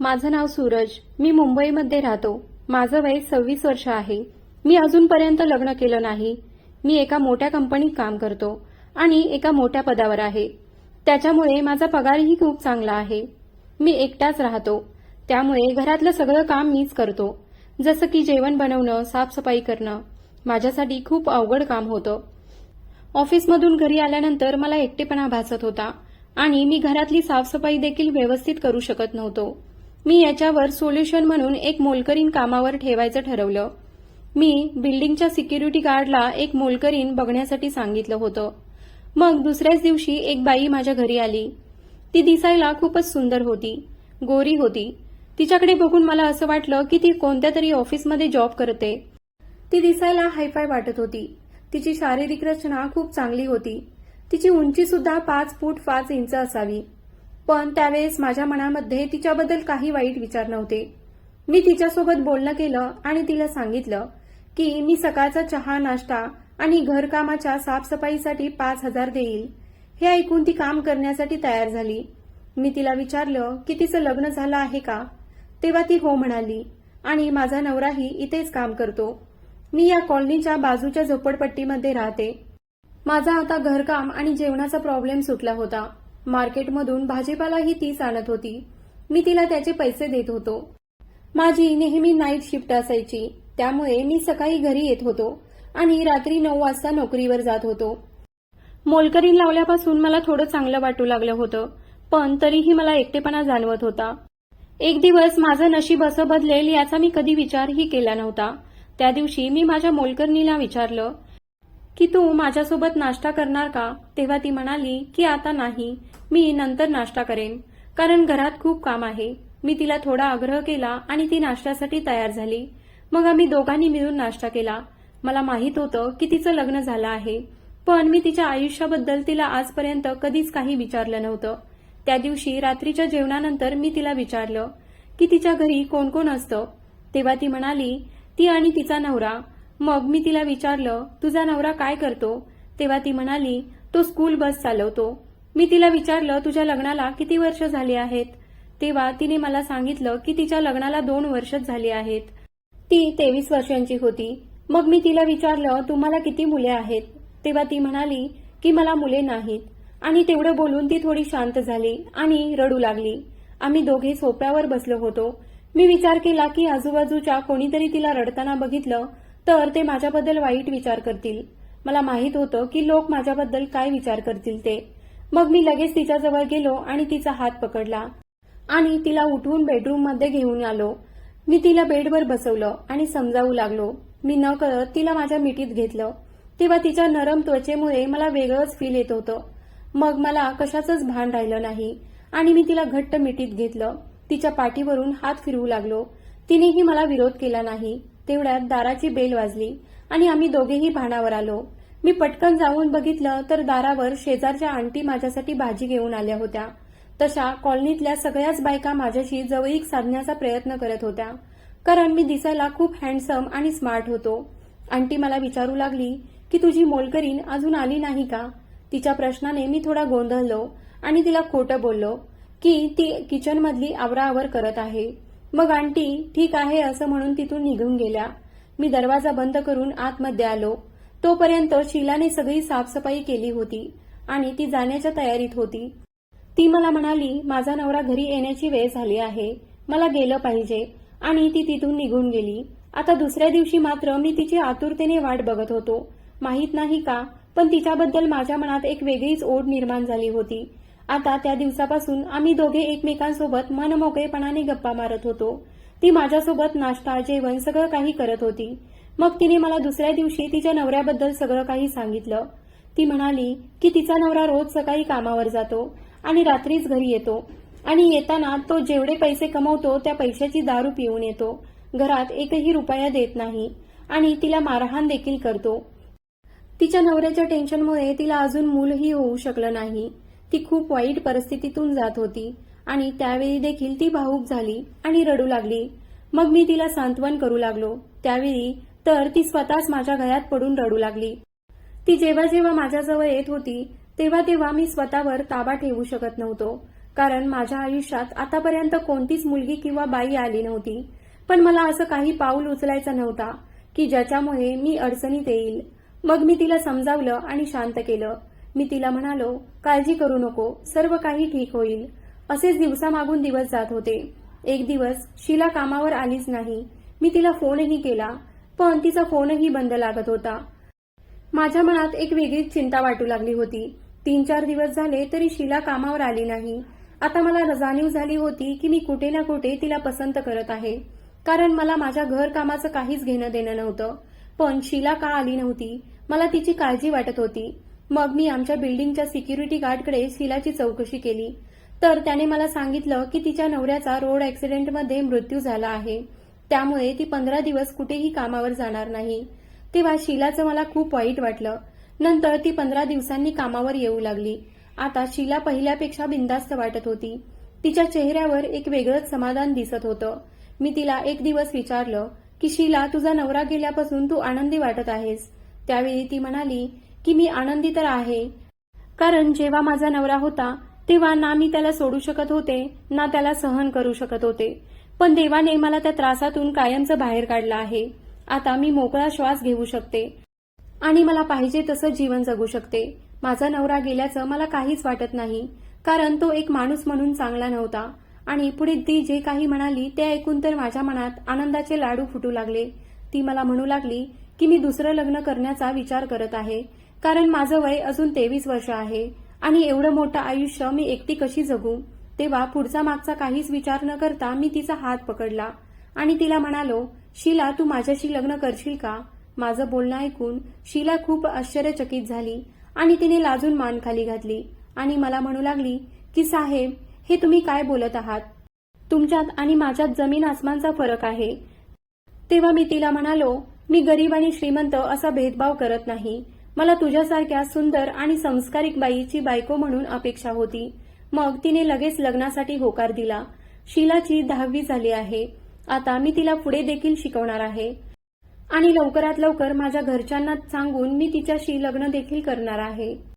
माझं नाव सूरज. मी मुंबईमध्ये राहतो. माझं वय सव्वीस वर्ष आहे. मी अजूनपर्यंत लग्न केलं नाही. मी एका मोठ्या कंपनीत काम करतो आणि एका मोठ्या पदावर आहे. त्याच्यामुळे माझा पगारही खूप चांगला आहे. मी एकटाच राहतो. त्यामुळे घरातलं सगळं काम मीच करतो. जसं की जेवण बनवणं साफसफाई करणं माझ्यासाठी खूप अवघड काम होतं. ऑफिसमधून घरी आल्यानंतर मला एकटेपणा भासत होता आणि मी घरातली साफसफाई देखील व्यवस्थित करू शकत नव्हतो. मी याच्यावर सोल्युशन म्हणून एक मोलकरीण कामावर ठेवायचं ठरवलं. मी बिल्डिंगच्या सिक्युरिटी गार्डला एक मोलकरीण बघण्यासाठी सांगितलं होतं. मग दुसऱ्याच दिवशी एक बाई माझ्या घरी आली. ती दिसायला खूपच सुंदर होती गोरी होती. तिच्याकडे बघून मला असं वाटलं की ती कोणत्या तरी ऑफिसमध्ये जॉब करते. ती दिसायला हायफाय वाटत होती. तिची शारीरिक रचना खूप चांगली होती. तिची उंची सुद्धा पाच फूट पाच इंच असावी. पण त्यावेळेस माझ्या मनामध्ये तिच्याबद्दल काही वाईट विचार नव्हते. मी तिच्यासोबत बोलणं केलं आणि तिला सांगितलं की मी सकाळचा चहा नाश्ता आणि घरकामाच्या साफसफाईसाठी पाच हजार देईल. हे ऐकून ती काम करण्यासाठी तयार झाली. मी तिला विचारलं की तिचं लग्न झालं आहे का? तेव्हा ती हो म्हणाली आणि माझा नवराही इथेच काम करतो. मी या कॉलनीच्या बाजूच्या झोपडपट्टीमध्ये राहते. माझा आता घरकाम आणि जेवणाचा प्रॉब्लेम सुटला होता. मार्केटमधून भाजीपालाही तीच आणत होती. मी तिला त्याचे पैसे देत होतो. माझी नेहमी नाईट शिफ्ट असायची. त्यामुळे मी सकाळी घरी येत होतो आणि रात्री नऊ वाजता नोकरीवर जात होतो. मोलकरीण लावल्यापासून मला थोडं चांगलं वाटू लागलं होतं पण तरीही मला एकटेपणा जाणवत होता. एक दिवस माझं नशीब असं बदलेल याचा मी कधी विचारही केला नव्हता. त्या दिवशी मी माझ्या मोलकरणीला विचारलं की तू माझ्यासोबत नाश्ता करणार का? तेव्हा ती म्हणाली की आता नाही. मी नंतर नाश्ता करेन. कारण घरात खूप काम आहे. मी तिला थोडा आग्रह केला आणि ती नाश्त्यासाठी तयार झाली. मग आम्ही दोघांनी मिळून नाश्ता केला. मला माहीत होतं की तिचं लग्न झालं आहे. पण मी तिच्या आयुष्याबद्दल तिला आजपर्यंत कधीच काही विचारलं नव्हतं. त्या दिवशी रात्रीच्या जेवणानंतर मी तिला विचारलं की तिच्या घरी कोण कोण असतं? तेव्हा ती म्हणाली ती आणि तिचा नवरा. मग मी तिला विचारलं तुझा नवरा काय करतो? तेव्हा ती म्हणाली तो स्कूल बस चालवतो. मी तिला विचारलं तुझ्या लग्नाला किती वर्ष झाली आहेत? तेव्हा तिने मला सांगितलं की तिच्या लग्नाला दोन वर्षच झाली आहेत. ती तेवीस वर्षांची होती. मग मी तिला विचारलं तुम्हाला किती मुले आहेत? तेव्हा ती म्हणाली की मला मुले नाहीत. आणि तेवढं बोलून ती थोडी शांत झाली आणि रडू लागली. आम्ही दोघे सोप्यावर बसलो होतो. मी विचार केला की आजूबाजूच्या कोणीतरी तिला रडताना बघितलं तर ते माझ्याबद्दल वाईट विचार करतील. मला माहीत होतं की लोक माझ्याबद्दल काय विचार करतील ते. मग मी लगेच तिच्याजवळ गेलो आणि तिचा हात पकडला. आणि तिला उठवून बेडरूममध्ये घेऊन आलो. मी तिला बेडवर बसवलं आणि समजावू लागलो. मी न करत तिला माझ्या मिठीत घेतलं. तेव्हा तिच्या नरम त्वचेमुळे मला वेगळंच फील येत होतं. मग मला कशाचंच भान राहिलं नाही. आणि मी तिला घट्ट मिठीत घेतलं. तिच्या पाठीवरून हात फिरवू लागलो. तिनेही मला विरोध केला नाही. तेवढ्यात दाराची बेल वाजली आणि आम्ही दोघेही भानावर आलो. मी पटकन जाऊन बघितलं तर दारावर शेजारच्या आंटी माझ्यासाठी भाजी घेऊन आल्या होत्या. तशा कॉलनीतल्या सगळ्याच बायका माझ्याशी जवळीक साधण्याचा प्रयत्न करत होत्या. कारण मी दिसायला खूप हँडसम आणि स्मार्ट होतो. आंटी मला विचारू लागली की तुझी मोलकरीण अजून आली नाही का? तिच्या प्रश्नाने मी थोडा गोंधळलो आणि तिला खोटं बोललो की ती किचनमधली आवराआवर करत आहे. मग आंटी ठीक आहे असं म्हणून तिथून निघून गेल्या. मी दरवाजा बंद करून आतमध्ये आलो. तोपर्यंत शीलाने सगळी साफसफाई केली होती आणि ती जाण्याच्या तयारीत होती. ती मला म्हणाली माझा नवरा घरी येण्याची वेळ झाली आहे. मला गेलं पाहिजे. आणि ती तिथून निघून गेली. आता दुसऱ्या दिवशी मात्र मी तिची आतुरतेने वाट बघत होतो. माहीत नाही का पण तिच्याबद्दल माझ्या मनात एक वेगळीच ओढ निर्माण झाली होती. आता त्या दिवसापासून आम्ही दोघे एकमेकांसोबत मनमोकळेपणाने गप्पा मारत होतो. ती माझ्यासोबत नाश्ता जेवण सगळं काही करत होती. मग तिने मला दुसऱ्या दिवशी तिच्या नवऱ्याबद्दल सगळं काही सांगितलं. ती म्हणाली की तिचा नवरा रोज सकाळी कामावर जातो आणि रात्रीच घरी येतो आणि येताना तो जेवढे पैसे कमवतो त्या पैशाची दारू पिऊन येतो. घरात एकही रुपया देत नाही आणि तिला मारहाण देखील करतो. तिच्या नवऱ्याच्या टेन्शनमुळे तिला अजून मूलही होऊ शकलं नाही. ती खूप वाईट परिस्थितीतून जात होती आणि त्यावेळी देखील ती भावूक झाली आणि रडू लागली. मग मी तिला सांत्वन करू लागलो. त्यावेळी तर ती स्वतःच माझ्या गळ्यात पडून रडू लागली. ती जेव्हा जेव्हा माझ्याजवळ येत होती तेव्हा तेव्हा मी स्वतःवर ताबा ठेवू शकत नव्हतो. कारण माझ्या आयुष्यात आतापर्यंत कोणतीच मुलगी किंवा बाई आली नव्हती. पण मला असं काही पाऊल उचलायचं नव्हता की ज्याच्यामुळे मी अडचणीत येईल. मग मी तिला समजावलं आणि शांत केलं. मी तिला म्हणालो काळजी करू नको सर्व काही ठीक होईल. असेच दिवसामागून दिवस जात होते. एक दिवस शिला कामावर आलीच नाही. मी तिला फोनही केला. पण तिचा फोनही बंद लागत होता. माझ्या मनात एक वेगळीच चिंता वाटू लागली होती. तीन चार दिवस झाले तरी शिला कामावर आली नाही. आता मला रजानीव झाली होती की मी कुठे ना कुठे तिला पसंत करत आहे. कारण मला माझ्या घर कामाचं काहीच घेणं देणं नव्हतं. पण शिला का आली नव्हती? मला तिची काळजी वाटत होती. मग मी आमच्या बिल्डिंगच्या सिक्युरिटी गार्डकडे शिलाची चौकशी केली. तर त्याने मला सांगितलं की तिच्या नवऱ्याचा रोड अॅक्सिडेंटमध्ये मृत्यू झाला आहे. त्यामुळे ती पंधरा दिवस कुठेही कामावर जाणार नाही. तेव्हा शिलाचं मला खूप वाईट वाटलं. नंतर ती पंधरा दिवसांनी कामावर येऊ लागली. आता शिला पहिल्यापेक्षा बिंदास्त वाटत होती. तिच्या चेहऱ्यावर एक वेगळंच समाधान दिसत होतं. मी तिला एक दिवस विचारलं की शीला तुझा नवरा गेल्यापासून तू आनंदी वाटत आहेस? त्यावेळी ती म्हणाली की मी आनंदी तर आहे. कारण जेव्हा माझा नवरा होता तेव्हा ना मी त्याला सोडू शकत होते ना त्याला सहन करू शकत होते. पण देवाने मला त्या त्रासातून कायमचं बाहेर काढलं आहे. आता मी मोकळा श्वास घेऊ शकते. आणि मला पाहिजे तसं जीवन जगू शकते. माझा नवरा गेल्याचं मला काहीच वाटत नाही. कारण तो एक माणूस म्हणून चांगला नव्हता. आणि पुढे ती जे काही म्हणाली ते ऐकून तर माझ्या मनात आनंदाचे लाडू फुटू लागले. ती मला म्हणू लागली की मी दुसरं लग्न करण्याचा विचार करत आहे. कारण माझं वय अजून तेवीस वर्ष आहे. आणि एवढं मोठं आयुष्य मी एकटी कशी जगू? तेव्हा पुढचा मागचा काहीच विचार न करता मी तिचा हात पकडला आणि तिला म्हणालो शीला तू माझ्याशी लग्न करशील का? माझं बोलणं ऐकून शीला खूप आश्चर्यचकित झाली आणि तिने लाजून मान खाली घातली आणि मला म्हणू लागली की साहेब हे तुम्ही काय बोलत आहात? तुमच्यात आणि माझ्यात जमीन आसमानचा फरक आहे. तेव्हा मी तिला म्हणालो मी गरीब आणि श्रीमंत असा भेदभाव करत नाही. मला तुझ्यासारख्या सुंदर आणि संस्कारिक बाईची बायको म्हणून अपेक्षा होती. मग तिने लगेच लग्नासाठी होकार दिला. शीलाची दहावी झाली आहे. आता मी तिला पुढे देखील शिकवणार आहे. आणि लवकरात लवकर माझ्या घरच्यांना सांगून मी तिच्याशी लग्न देखील करणार आहे.